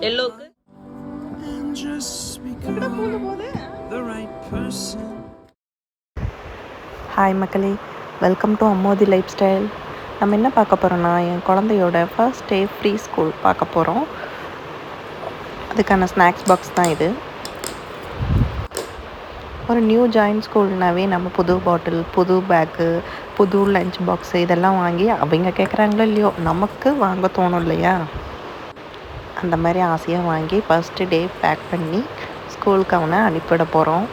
எல்லோக்கு? Hi மக்களே. Welcome to அம்மோதி lifestyle நம்ம என்ன பார்க்க போகிறோன்னா என் குழந்தையோட ஃபர்ஸ்ட் டே ஃப்ரீ ஸ்கூல் பார்க்க போகிறோம் அதுக்கான ஸ்நாக்ஸ் பாக்ஸ் தான் இது. ஒரு நியூ ஜாயின் ஸ்கூல்னாவே நம்ம புது பாட்டில் புது பேக்கு புது லஞ்ச் பாக்ஸு இதெல்லாம் வாங்கி அவங்க கேட்குறாங்களோ இல்லையோ நமக்கு வாங்க தோணும் இல்லையா? அந்த மாதிரி ஆசையாக வாங்கி ஃபஸ்ட்டு டே பேக் பண்ணி ஸ்கூலுக்கு அவனை அனுப்பிவிட போகிறோம்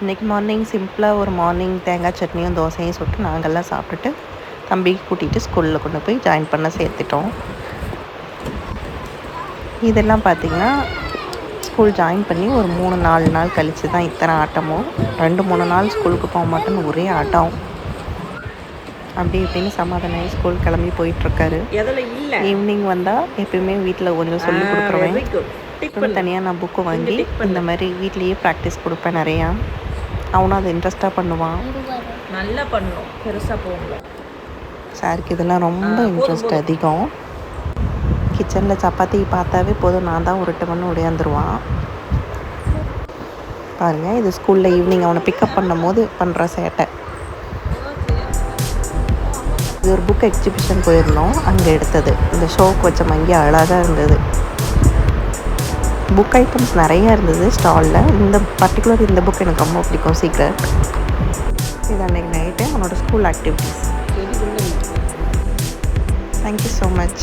இன்றைக்கி மார்னிங் சிம்பிளாக ஒரு மார்னிங் தேங்காய் சட்னியும் தோசையும் சுட்டு நாங்கள்லாம் சாப்பிட்டுட்டு தம்பிக்கு கூட்டிகிட்டு ஸ்கூலில் கொண்டு போய் ஜாயின் பண்ண சேர்த்துட்டோம். இதெல்லாம் பார்த்திங்கன்னா ஸ்கூல் ஜாயின் பண்ணி ஒரு மூணு நாலு நாள் கழித்து தான் இத்தனை ஆட்டமும் ரெண்டு மூணு நாள் ஸ்கூலுக்கு போக மாட்டேன்னு ஒரே ஆட்டம். அப்படி இப்படின்னு சமாதானம் ஸ்கூல் கிளம்பி போயிட்டுருக்காரு. ஈவினிங் வந்தால் எப்பயுமே வீட்டில் கொஞ்சம் சொல்லி கொடுத்துருவேன். அப்புறம் தனியாக நான் புக்கு வாங்கி. இந்த மாதிரி வீட்லேயே ப்ராக்டிஸ் கொடுப்பேன் நிறையா. அவனும் அதை இன்ட்ரெஸ்ட்டாக பண்ணுவான். நல்லா பண்ணணும் பெருசாக போகல. சாருக்கு இதெல்லாம் ரொம்ப இன்ட்ரெஸ்ட். அதிகம். கிச்சனில் சப்பாத்தி பார்த்தாவே போதும். நான் தான் உருட்டு பண்ணி உடையாந்துருவான். பாருங்கள் இது ஸ்கூலில் ஈவினிங் அவனை பிக்கப் பண்ணும் போது பண்ணுற சேட்டை. இது ஒரு புக் எக்ஸிபிஷன் போயிருந்தோம். அங்கே எடுத்தது. இந்த ஷோக்கு வச்ச மங்கி அழகாக இருந்தது. புக் ஐட்டம்ஸ் நிறைய இருந்தது ஸ்டாலில் இந்த பர்டிகுலர் இந்த புக் எனக்கு ரொம்ப பிடிக்கும் சீக்கிரம் இது அன்றைக்கி நைட்டு அவனோட school activities Thank you so much.